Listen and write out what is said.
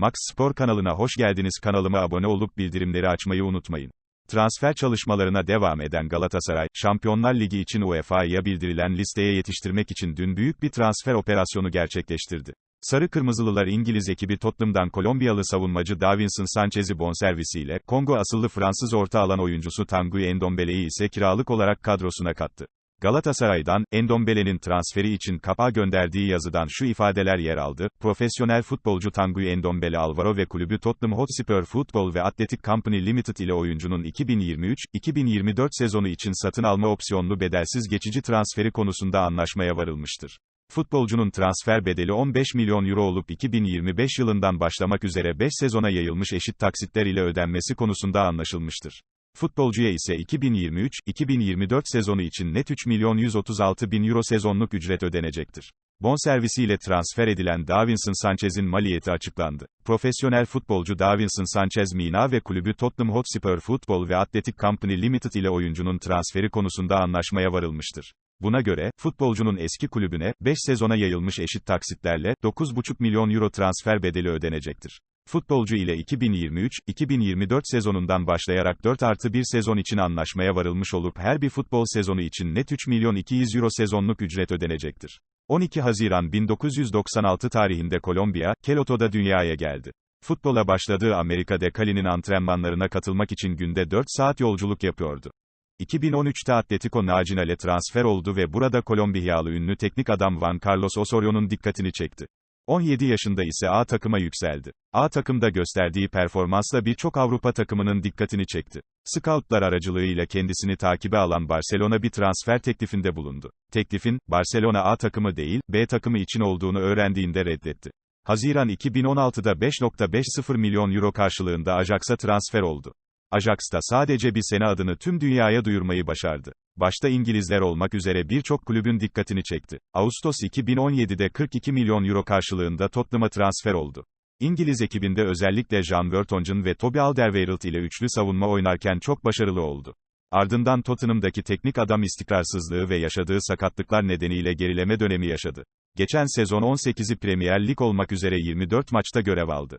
Max Spor kanalına hoş geldiniz. Kanalıma abone olup bildirimleri açmayı unutmayın. Transfer çalışmalarına devam eden Galatasaray, Şampiyonlar Ligi için UEFA'ya bildirilen listeye yetiştirmek için dün büyük bir transfer operasyonu gerçekleştirdi. Sarı Kırmızılılar İngiliz ekibi Tottenham'dan Kolombiyalı savunmacı Davinson Sanchez'i bonservisiyle, Kongo asıllı Fransız orta alan oyuncusu Tanguy Endombele'yi ise kiralık olarak kadrosuna kattı. Galatasaray'dan, Endombele'nin transferi için kapağa gönderdiği yazıdan şu ifadeler yer aldı. Profesyonel futbolcu Tanguy Endombele Alvaro ve kulübü Tottenham Hotspur Football ve Athletic Company Limited ile oyuncunun 2023-2024 sezonu için satın alma opsiyonlu bedelsiz geçici transferi konusunda anlaşmaya varılmıştır. Futbolcunun transfer bedeli 15 milyon euro olup 2025 yılından başlamak üzere 5 sezona yayılmış eşit taksitler ile ödenmesi konusunda anlaşılmıştır. Futbolcuya ise 2023-2024 sezonu için net 3 milyon 136 bin euro sezonluk ücret ödenecektir. Bonservisiyle transfer edilen Davinson Sanchez'in maliyeti açıklandı. Profesyonel futbolcu Davinson Sanchez Mina ve kulübü Tottenham Hotspur Football ve Athletic Company Limited ile oyuncunun transferi konusunda anlaşmaya varılmıştır. Buna göre, futbolcunun eski kulübüne, 5 sezona yayılmış eşit taksitlerle, 9,5 milyon euro transfer bedeli ödenecektir. Futbolcu ile 2023-2024 sezonundan başlayarak 4 artı 1 sezon için anlaşmaya varılmış olup her bir futbol sezonu için net 3 milyon 200 euro sezonluk ücret ödenecektir. 12 Haziran 1996 tarihinde Kolombiya, Keloto'da dünyaya geldi. Futbola başladığı Amerika'da Cali'nin antrenmanlarına katılmak için günde 4 saat yolculuk yapıyordu. 2013'te Atletico Nacional'e transfer oldu ve burada Kolombiyalı ünlü teknik adam Juan Carlos Osorio'nun dikkatini çekti. 17 yaşında ise A takıma yükseldi. A takımda gösterdiği performansla birçok Avrupa takımının dikkatini çekti. Scoutlar aracılığıyla kendisini takibe alan Barcelona bir transfer teklifinde bulundu. Teklifin, Barcelona A takımı değil, B takımı için olduğunu öğrendiğinde reddetti. Haziran 2016'da 5.50 milyon euro karşılığında Ajax'a transfer oldu. Ajax'ta sadece bir sene adını tüm dünyaya duyurmayı başardı. Başta İngilizler olmak üzere birçok kulübün dikkatini çekti. Ağustos 2017'de 42 milyon euro karşılığında Tottenham'a transfer oldu. İngiliz ekibinde özellikle Jean Vertonghen ve Toby Alderweireld ile üçlü savunma oynarken çok başarılı oldu. Ardından Tottenham'daki teknik adam istikrarsızlığı ve yaşadığı sakatlıklar nedeniyle gerileme dönemi yaşadı. Geçen sezon 18'i Premier Lig olmak üzere 24 maçta görev aldı.